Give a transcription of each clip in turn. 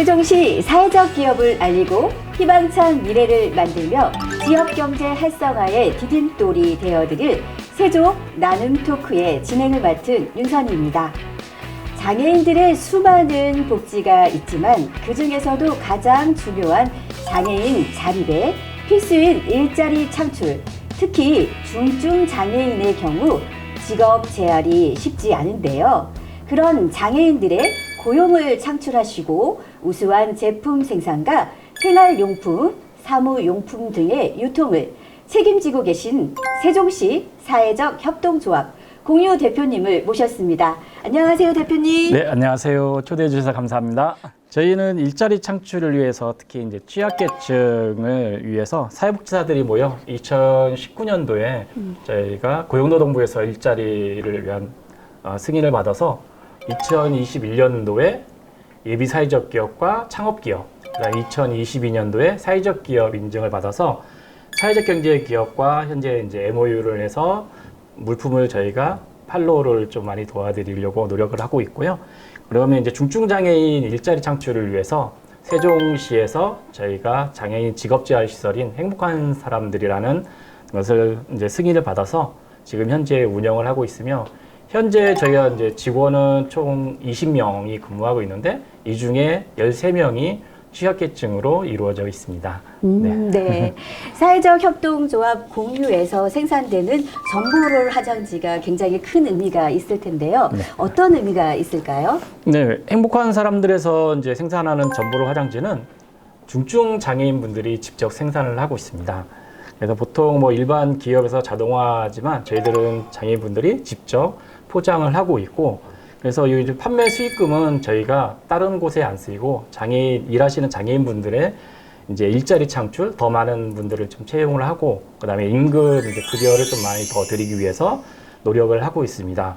세종시 사회적 기업을 알리고 희망찬 미래를 만들며 지역 경제 활성화에 디딤돌이 되어드릴 세종 나눔 토크의 진행을 맡은 윤선입니다. 장애인들의 수많은 복지가 있지만 그 중에서도 가장 중요한 장애인 자립에 필수인 일자리 창출, 특히 중증 장애인의 경우 직업 재활이 쉽지 않은데요. 그런 장애인들의 고용을 창출하시고 우수한 제품 생산과 생활용품, 사무용품 등의 유통을 책임지고 계신 세종시 사회적 협동조합 공유 대표님을 모셨습니다. 안녕하세요, 대표님. 네, 안녕하세요. 초대해 주셔서 감사합니다. 저희는 일자리 창출을 위해서 특히 이제 취약계층을 위해서 사회복지사들이 모여 2019년도에 저희가 고용노동부에서 일자리를 위한 어, 승인을 받아서 2021년도에 예비 사회적 기업과 창업 기업, 그다음 2022년도에 사회적 기업 인증을 받아서 사회적 경제 기업과 현재 이제 MOU를 해서 물품을 저희가 팔로우를 좀 많이 도와드리려고 노력을 하고 있고요. 그러면 이제 중증 장애인 일자리 창출을 위해서 세종시에서 저희가 장애인 직업재활 시설인 행복한 사람들이라는 것을 이제 승인을 받아서 지금 현재 운영을 하고 있으며 현재 저희가 이제 직원은 총 20명이 근무하고 있는데 이 중에 13명이 취약계층으로 이루어져 있습니다. 음, 네. 사회적 협동조합 공유에서 생산되는 전보롤 화장지가 굉장히 큰 의미가 있을 텐데요. 네. 어떤 의미가 있을까요? 네, 행복한 사람들에서 이제 생산하는 전보로 화장지는 중증 장애인 분들이 직접 생산을 하고 있습니다. 그래서 보통 뭐 일반 기업에서 자동화하지만 저희들은 장애인 분들이 직접 포장을 하고 있고 그래서 이 판매 수익금은 저희가 다른 곳에 안 쓰이고 장애인 일하시는 장애인 분들의 이제 일자리 창출 더 많은 분들을 좀 채용을 하고 그다음에 임금 이제 급여를 좀 많이 더 드리기 위해서 노력을 하고 있습니다.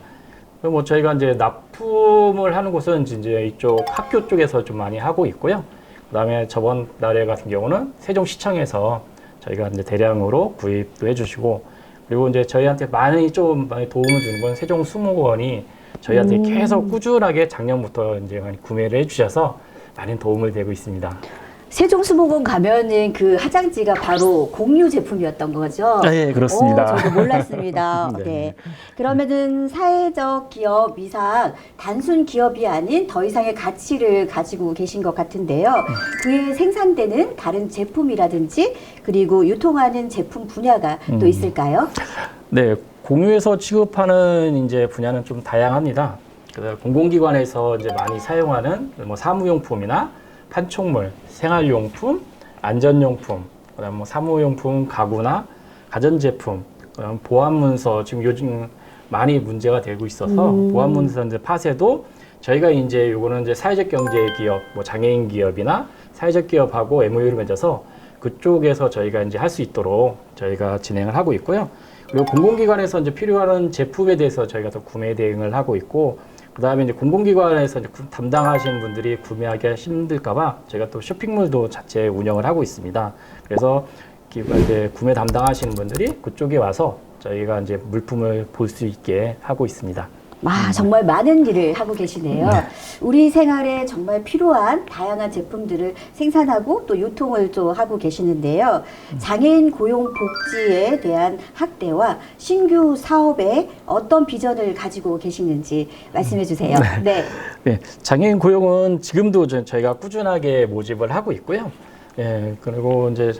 뭐 저희가 이제 납품을 하는 곳은 이제 이쪽 학교 쪽에서 좀 많이 하고 있고요. 그다음에 저번 달에 같은 경우는 세종시청에서 저희가 이제 대량으로 구입도 해주시고 그리고 이제 저희한테 많이 좀 많이 도움을 주는 건 세종 수목원이 저희한테 음. 계속 꾸준하게 작년부터 이제 많이 구매를 해주셔서 많은 도움을 되고 있습니다. 세종수목원 가면은 그 화장지가 바로 공유 제품이었던 거죠? 네, 그렇습니다. 오, 저도 몰랐습니다. 네. 네. 그러면은 사회적 기업 이상 단순 기업이 아닌 더 이상의 가치를 가지고 계신 것 같은데요. 그에 생산되는 다른 제품이라든지 그리고 유통하는 제품 분야가 또 음. 있을까요? 네, 공유에서 취급하는 이제 분야는 좀 다양합니다. 공공기관에서 이제 많이 사용하는 뭐 사무용품이나 판촉물, 생활용품, 안전용품, 그다음 뭐 사무용품, 가구나 가전제품, 그다음 보안문서 지금 요즘 많이 문제가 되고 있어서 음. 보안문서 이제 파쇄도 저희가 이제 요거는 이제 사회적 경제 기업, 뭐 장애인 기업이나 사회적 기업하고 MOU를 맺어서 그쪽에서 저희가 이제 할 수 있도록 저희가 진행을 하고 있고요. 그리고 공공기관에서 이제 필요한 제품에 대해서 저희가 또 구매 대응을 하고 있고, 그 다음에 이제 공공기관에서 이제 구- 담당하시는 분들이 구매하기가 힘들까봐 저희가 또 쇼핑몰도 자체 운영을 하고 있습니다. 그래서 기- 이제 구매 담당하시는 분들이 그쪽에 와서 저희가 이제 물품을 볼 수 있게 하고 있습니다. 아, 정말 많은 일을 하고 계시네요. 우리 생활에 정말 필요한 다양한 제품들을 생산하고 또 유통을 또 하고 계시는데요. 장애인 고용 복지에 대한 학대와 신규 사업에 어떤 비전을 가지고 계시는지 말씀해 주세요. 네. 네, 장애인 고용은 지금도 저- 저희가 꾸준하게 모집을 하고 있고요. 예, 그리고 이제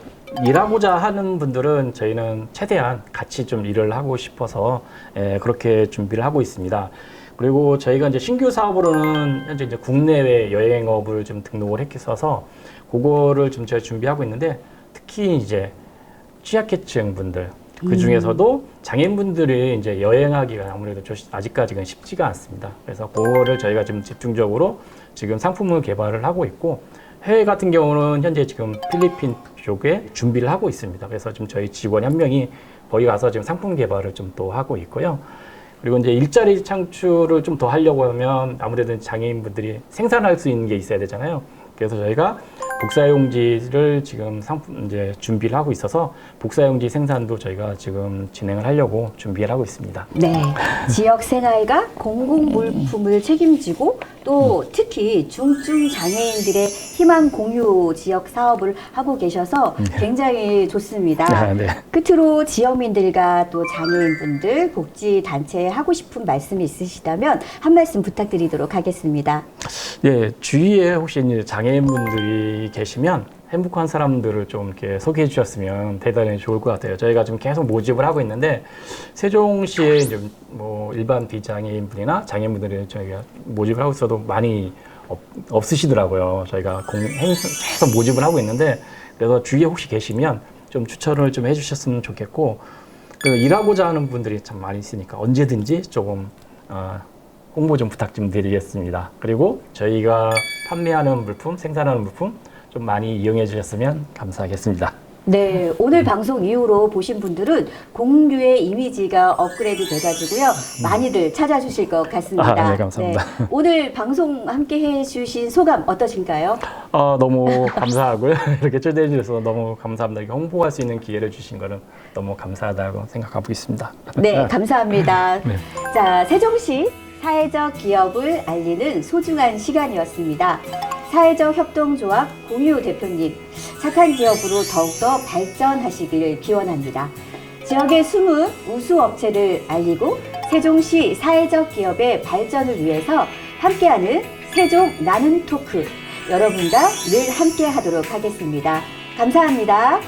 일하고자 하는 분들은 저희는 최대한 같이 좀 일을 하고 싶어서 예, 그렇게 준비를 하고 있습니다. 그리고 저희가 이제 신규 사업으로는 현재 이제 국내외 여행업을 좀 등록을 했어서 그거를 좀 저희 준비하고 있는데 특히 이제 취약계층 분들 그 중에서도 장애인분들이 이제 여행하기가 아무래도 좀 아직까지는 쉽지가 않습니다. 그래서 그거를 저희가 지금 집중적으로 지금 상품을 개발을 하고 있고 해외 같은 경우는 현재 지금 필리핀 쪽에 준비를 하고 있습니다. 그래서 지금 저희 직원 한 명이 거기 가서 지금 상품 개발을 좀 또 하고 있고요. 그리고 이제 일자리 창출을 좀 더 하려고 하면 아무래도 장애인분들이 생산할 수 있는 게 있어야 되잖아요. 그래서 저희가 복사용지를 지금 상품 이제 준비를 하고 있어서 복사용지 생산도 저희가 지금 진행을 하려고 준비를 하고 있습니다. 네. 지역 생활과 공공 물품을 책임지고 또 특히 중증 장애인들의 희망 공유 지역 사업을 하고 계셔서 굉장히 좋습니다. 아, 네. 끝으로 지역민들과 또 장애인분들 복지 단체에 하고 싶은 말씀이 있으시다면 한 말씀 부탁드리도록 하겠습니다. 예, 주위에 혹시 이제 장애인분들이 계시면 행복한 사람들을 좀 이렇게 소개해 주셨으면 대단히 좋을 것 같아요. 저희가 지금 계속 모집을 하고 있는데 세종시에 뭐 일반 비장애인 분이나 장애인 분들이 저희가 모집을 하고 있어도 많이 없, 없으시더라고요. 저희가 공, 행, 계속 모집을 하고 있는데 그래서 주위에 혹시 계시면 좀 추천을 좀 해주셨으면 좋겠고 그 일하고자 하는 분들이 참 많이 있으니까 언제든지 조금 어, 홍보 좀 부탁 좀 드리겠습니다. 그리고 저희가 판매하는 물품, 생산하는 물품 좀 많이 이용해 주셨으면 감사하겠습니다. 네, 오늘 방송 이후로 보신 분들은 공유의 이미지가 업그레이드 돼가지고요. 많이들 찾아주실 것 같습니다. 아, 네, 감사합니다. 네, 오늘 방송 함께 해주신 소감 어떠신가요? 어, 너무 감사하고요. 이렇게 초대해 주셔서 너무 감사합니다. 이렇게 홍보할 수 있는 기회를 주신 거는 너무 감사하다고 생각하고 있습니다. 네, 감사합니다. 네. 자, 세종시 사회적 기업을 알리는 소중한 시간이었습니다. 사회적 협동조합 공유 대표님, 착한 기업으로 더욱더 발전하시기를 기원합니다. 지역의 숨은 우수 업체를 알리고 세종시 사회적 기업의 발전을 위해서 함께하는 세종 나는 토크 여러분과 늘 함께 하도록 하겠습니다. 감사합니다.